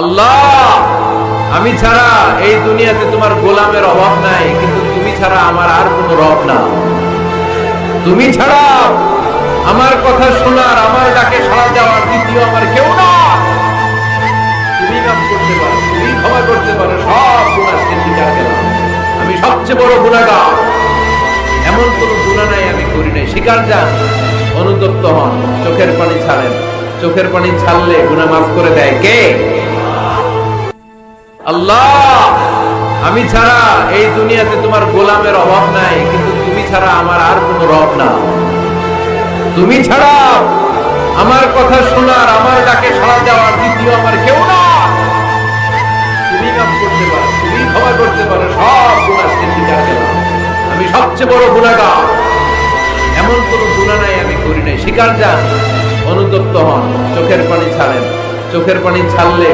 আল্লাহ, আমি ছাড়া এই দুনিয়াতে তোমার গোলামের অভাব নাই, কিন্তু তুমি ছাড়া আমার আর কোনো রব না। তুমি ছাড়া আমার কথা শোনার, আমার ডাকে সাড়া দেওয়ার দ্বিতীয় আমার কেউ না। তুমি কাম করতে পারো, তুমি ক্ষমা করতে পারো, সব আমি সবচেয়ে বড় এমন কোন গুণা নাই আমি করি নাই। স্বীকার যান, অনুতপ্ত হন, চোখের পানি ছাড়েন। চোখের পানি ছাড়লে গুণা মাফ করে দেয় কে? আল্লাহ, আমি ছাড়া এই দুনিয়াতে তোমার গোলামের অভাব নাই, কিন্তু তুমি ছাড়া আমার আর কোনো রব না। তুমি ছাড়া আমার কথা শোনার, আমার ডাকে সাড়া দেওয়ার দ্বিতীয় আমার কেউ না। তুমি কাম করতে পারো, তুমি ক্ষমা করতে পারো, সব গুণাকে স্বীকার আমি সবচেয়ে বড় গুণাগার এমন কোন গুণা নাই, আমি করি নাই। স্বীকার যান, অনুতপ্ত হন, চোখের পানি ছাড়েন। চোখের পানি ছাড়লে